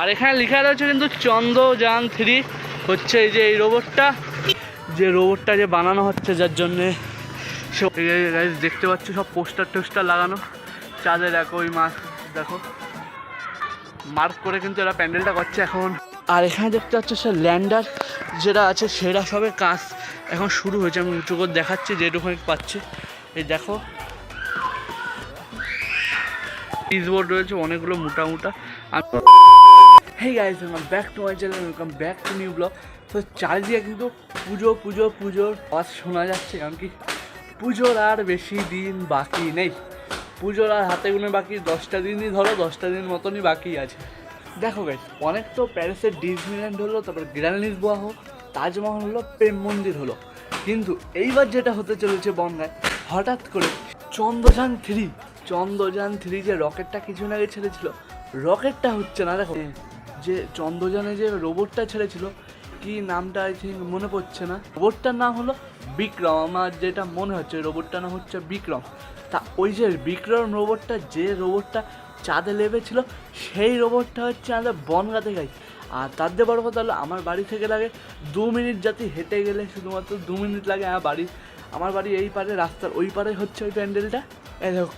আর এখানে লেখা রয়েছে কিন্তু চন্দ্রযান থ্রি হচ্ছে এই যে এই রোবটটা যে রোবটটা যে বানানো হচ্ছে, যার জন্যে সে দেখতে পাচ্ছ সব পোস্টার টোস্টার লাগানো। চাঁদে দেখো ওই মাছ দেখো। মার্ক করে কিন্তু এরা প্যান্ডেলটা করছে এখন। আর এখানে দেখতে পাচ্ছ সে ল্যান্ডার যেটা আছে, সেটা সবে কাজ। এখন শুরু হয়েছে, আমি উঁচু করে দেখাচ্ছি, যেটুকুনি পাচ্ছি। এই দেখো। পিসবোর্ড রয়েছে, অনেকগুলো মোটা মোটা। Hey guys welcome back to my channel welcome back to new vlog তো চারিদিকে কিন্তু পুজো পুজো, পুজোর আওয়াজ শোনা যাচ্ছে, কারণ কি পুজোর আর বেশি দিন বাকি নেই। পুজোর আর হাতে গুনে বাকি দশটা দিনই ধরো, দশটা দিন মতনই বাকি আছে। দেখো গাইস অনেক তো প্যারিসের ডিজনিল্যান্ড হলো, তারপর গ্র্যান্ড লিসবোয়া হোক তাজমহল হলো প্রেম মন্দির হলো। কিন্তু এইবার যেটা হতে চলেছে বনগায় হঠাৎ করে চন্দ্রযান থ্রি চন্দ্রযান থ্রি যে রকেটটা কিছুদিন আগে ছেড়েছিল রকেটটা হচ্ছে না, দেখো। যে চন্দ্রযানে যে রোবটটা ছেড়েছিল, কি নামটা আই থিঙ্ক মনে পড়ছে না। রোবটটার নাম হলো বিক্রম। আমার যেটা মনে হচ্ছে রোবটটার নাম হচ্ছে বিক্রম। তা ওই যে বিক্রম রোবটটা যে রোবটটা চাঁদে লেবেছিল সেই রোবটটা হচ্ছে আমাদের বনগাতে গাই আর তার দিয়ে বড় কথা হলো, আমার বাড়ি থেকে লাগে দু মিনিট যাতে হেঁটে গেলে শুধুমাত্র দু মিনিট লাগে আমার বাড়ি। আমার বাড়ি এই পারে, রাস্তার ওই পারে হচ্ছে ওই প্যান্ডেলটা।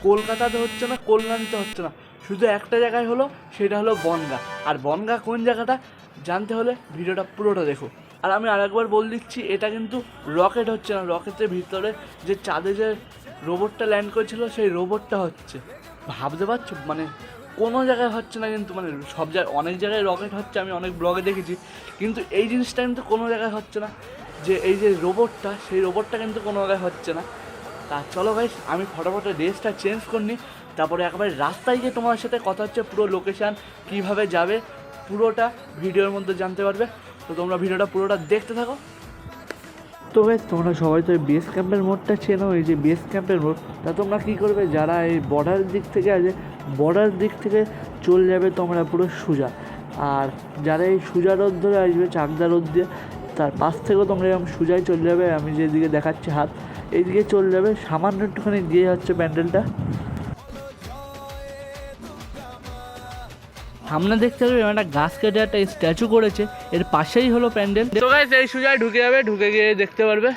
কলকাতাতে হচ্ছে না, কল্যাণীতে হচ্ছে না। শুধু একটা জায়গায় হলো, সেটা হলো বনগা। আর বনগা কোন জায়গাটা? জানতে হলে ভিডিওটা পুরোটা দেখো। আর আমি আরেকবার বল দিচ্ছি, এটা কিন্তু রকেট হচ্ছে না। রকেটের ভিতরে যে চাঁদে যে রোবটটা ল্যান্ড করেছিল, সেই রোবটটা হচ্ছে। ভাবতে পারছ? মানে কোনো জায়গায় হচ্ছে না কিন্তু মানে সব জায়গায়, অনেক জায়গায় রকেট হচ্ছে, আমি অনেক ব্লগে দেখেছি। কিন্তু এই জিনিসটা কিন্তু কোনো জায়গায় হচ্ছে না, যে এই যে রোবটটা, সেই রোবটটা কিন্তু কোনো জায়গায় হচ্ছে না। তা চলো ভাই আমি ফটোফটো ড্রেসটা চেঞ্জ করিনি তারপরে একবারে রাস্তায় গিয়ে তোমার সাথে কথা হচ্ছে, পুরো লোকেশান কীভাবে যাবে, পুরোটা ভিডিওর মধ্যে জানতে পারবে। তো তোমরা ভিডিওটা পুরোটা দেখতে থাকো। তো তোমরা সবাই তো এই বেস ক্যাম্পের মোড়টা চেনো, এই যে বেস ক্যাম্পের মোড় তা তোমরা কী করবে? যারা এই বর্ডার দিক থেকে আছে বর্ডার দিক থেকে চলে যাবে তোমরা পুরো সোজা। আর যারা এই সোজা রোদ ধরে আসবে, চাকদা রোদ দিয়ে, তার পাশ থেকেও তোমরা এরকম সোজাই চলে যাবে। আমি যেদিকে দেখাচ্ছি হাত, এইদিকে চলে যাবে। সামান্য একটুখানি গিয়ে হচ্ছে প্যান্ডেলটা। সামনে দেখতে এরকম একটা গাছ কেটে একটা স্ট্যাচু করেছে, এর পাশেই হলো প্যান্ডেল। তো গাইস এই সুজায় ঢুকে যাবে, ঢুকে গিয়ে দেখতে পারবে।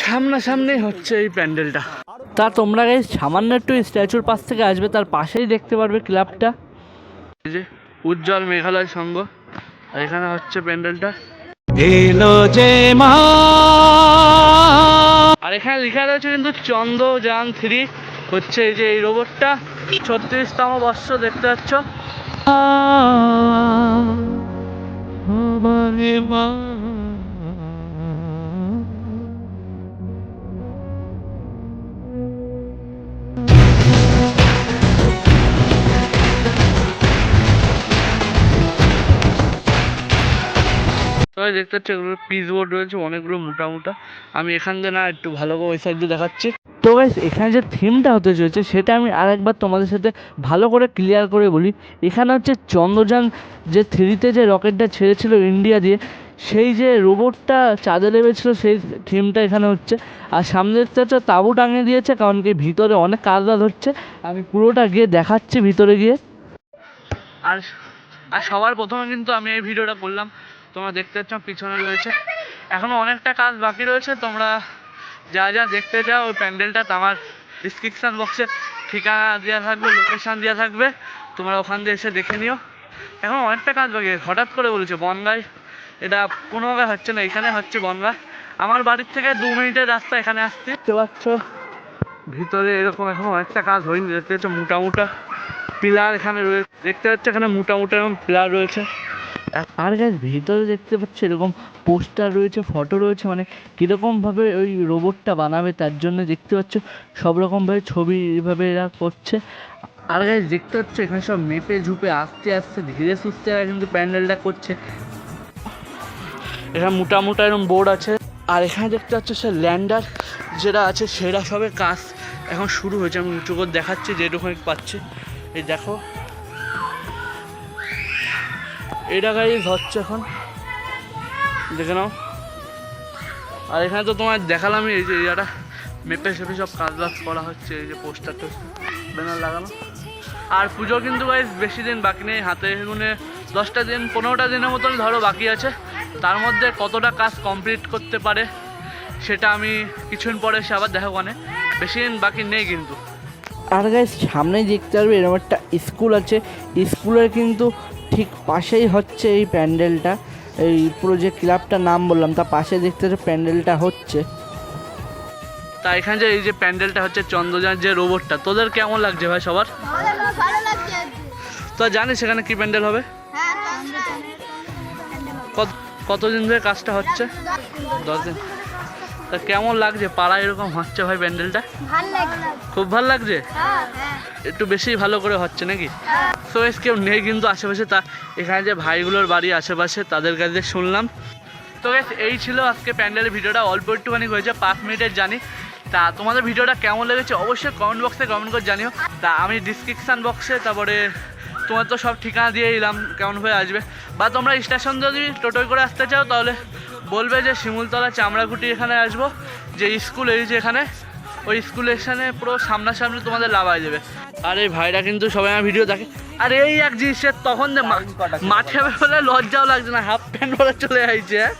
সামনাসামনি হচ্ছে এই প্যান্ডেলটা। তা তোমরা গাইস সামান্য একটু স্ট্যাচুর পাশ থেকে আসবে, তার পাশেই দেখতে পারবে ক্লাবটা। এই যে উজ্জ্বল মেঘালয় সংঘ এখানে হচ্ছে প্যান্ডেলটা। এলো যে মা আর এখানে লেখা রয়েছে কিন্তু চন্দ্রযান থ্রি হচ্ছে এই যে এই রোবটটা ছত্রিশতম বর্ষ দেখতে পাচ্ছ সবাই দেখতে পাচ্ছ এগুলো পিস বোর্ড রয়েছে, অনেকগুলো মোটা মোটা। আমি এখান দিয়ে না একটু ভালো করে ওই সাইড দিয়ে দেখাচ্ছি। তো গাইস এখানে যে থিমটা হতে চলেছে, সেটা আমি আরেকবার তোমাদের সাথে ভালো করে ক্লিয়ার করে বলি। এখানে হচ্ছে চন্দ্রযান যে থ্রিতে যে রকেটটা ছেড়েছিল ইন্ডিয়া দিয়ে, সেই যে রোবটটা চাঁদে নেমেছিল, সেই থিমটা এখানে হচ্ছে। আর সামনে দেখতে হচ্ছে তাঁবু টাঙিয়ে দিয়েছে, কারণ কি ভিতরে অনেক কাজ হচ্ছে। আমি পুরোটা গিয়ে দেখাচ্ছি ভিতরে গিয়ে। আর আর সবার প্রথমে কিন্তু আমি এই ভিডিওটা করলাম। তোমরা দেখতে পাচ্ছ, পিছনে রয়েছে। এখনও অনেকটা কাজ বাকি রয়েছে, তোমরা যা যা দেখতে চাও, ওই প্যান্ডেলটা আমার ডিসক্রিপশান বক্সে ঠিকানা দেওয়া থাকবে লোকেশান দেওয়া থাকবে, তোমরা ওখান দিয়ে এসে দেখে নিও। এখন অনেকটা কাজ বাকি হঠাৎ করে বলেছে, বনগায়, এটা কোনো জায়গায় হচ্ছে না, এখানে হচ্ছে বনগা। আমার বাড়ির থেকে দু মিনিটের রাস্তা এখানে আসতে দেখতে পাচ্ছ, ভিতরে এরকম এখন অনেকটা কাজ হয়নি, দেখতে পাচ্ছ, মোটা মোটা পিলার এখানে রয়েছে দেখতে পাচ্ছ, এখানে মোটা মোটা এরকম পিলার রয়েছে। আর গাছ ভিতরে দেখতে পাচ্ছ এরকম পোস্টার রয়েছে, ফটো রয়েছে মানে কীরকমভাবে ওই রোবটটা বানাবে তার জন্য দেখতে পাচ্ছ, সব রকমভাবে ছবি এভাবে এরা করছে। আর গাছ দেখতে পাচ্ছ, এখানে সব মেপে ঝুপে আস্তে আস্তে ধীরে সুস্থে এরা কিন্তু প্যান্ডেলটা করছে। এখানে মোটা মোটা এরকম বোর্ড আছে। আর এখানে দেখতে পাচ্ছ, সে ল্যান্ডার যেটা আছে, সেটা সবে কাজ এখন শুরু হয়েছে। আমি উঁচু করে দেখাচ্ছি, যেটুকুনি পাচ্ছি। এই দেখো এটা গাড়ি হচ্ছে এখন। দেখে নাও। আর এখানে তো তোমার দেখালামই এই যে এরিয়াটা। মেপে সেপে সব কাজ বাজ করা হচ্ছে, এই যে পোস্টার ব্যানার লাগানো। আর পুজো কিন্তু গাইজ বেশি দিন বাকি নেই, হাতে গুনে দশটা দিন, পনেরোটা দিনের মতন ধরো বাকি আছে। তার মধ্যে কতটা কাজ কমপ্লিট করতে পারে, সেটা আমি কিছুদিন পরে সে আবার দেখা মানে। বেশি দিন বাকি নেই কিন্তু। আর গাইস সামনেই দেখতে পারবে এরকম একটা স্কুল আছে। স্কুলের কিন্তু ঠিক পাশেই হচ্ছে এই প্যান্ডেলটা। এই পুরো যে ক্লাবটার নাম বললাম তার পাশে দেখতে প্যান্ডেলটা হচ্ছে। তা এখানে যে এই যে প্যান্ডেলটা হচ্ছে চন্দ্রযান যে রোবটটা তোদের কেমন লাগছে ভাই সবার? তো জানিস সেখানে কি প্যান্ডেল হবে? হ্যাঁ কত কতদিন ধরে কাজটা হচ্ছে? দশ দিন। তা কেমন লাগছে? পাড়া এরকম হচ্ছে ভাই প্যান্ডেলটা? খুব ভালো লাগছে? হ্যাঁ হ্যাঁ একটু বেশি ভালো করে হচ্ছে নাকি? তো এস কেউ নেই কিন্তু আশেপাশে তা এখানে যে ভাইগুলোর বাড়ি আশেপাশে তাদের কাছে শুনলাম। তো এই ছিল আজকে প্যান্ডেলের ভিডিওটা। অল্প একটুখানি হয়েছে পাঁচ মিনিটের জানি তা তোমাদের ভিডিওটা কেমন লেগেছে অবশ্যই কমেন্ট বক্সে কমেন্ট করে জানিও। তা আমি ডিসক্রিপশান বক্সে তারপরে তোমার তো সব ঠিকানা দিয়ে দিলাম কেমন হয়ে আসবে। বা তোমরা স্টেশন যদি টোটোয় করে আসতে চাও তাহলে বলবে যে শিমুলতলা চামড়াকুটি এখানে আসব যে স্কুল এই যে এখানে ওই স্কুল এখানে পুরো সামনাসামনি তোমাদের লাভাই দেবে। আর এই ভাইরা কিন্তু সবাই আমার ভিডিও দেখে। আর এই এক জিনিসের তখন যে মাঠে বলে? লজ্জাও লাগছে না হাফ প্যান্ট বলে চলে আইছে হ্যাঁ?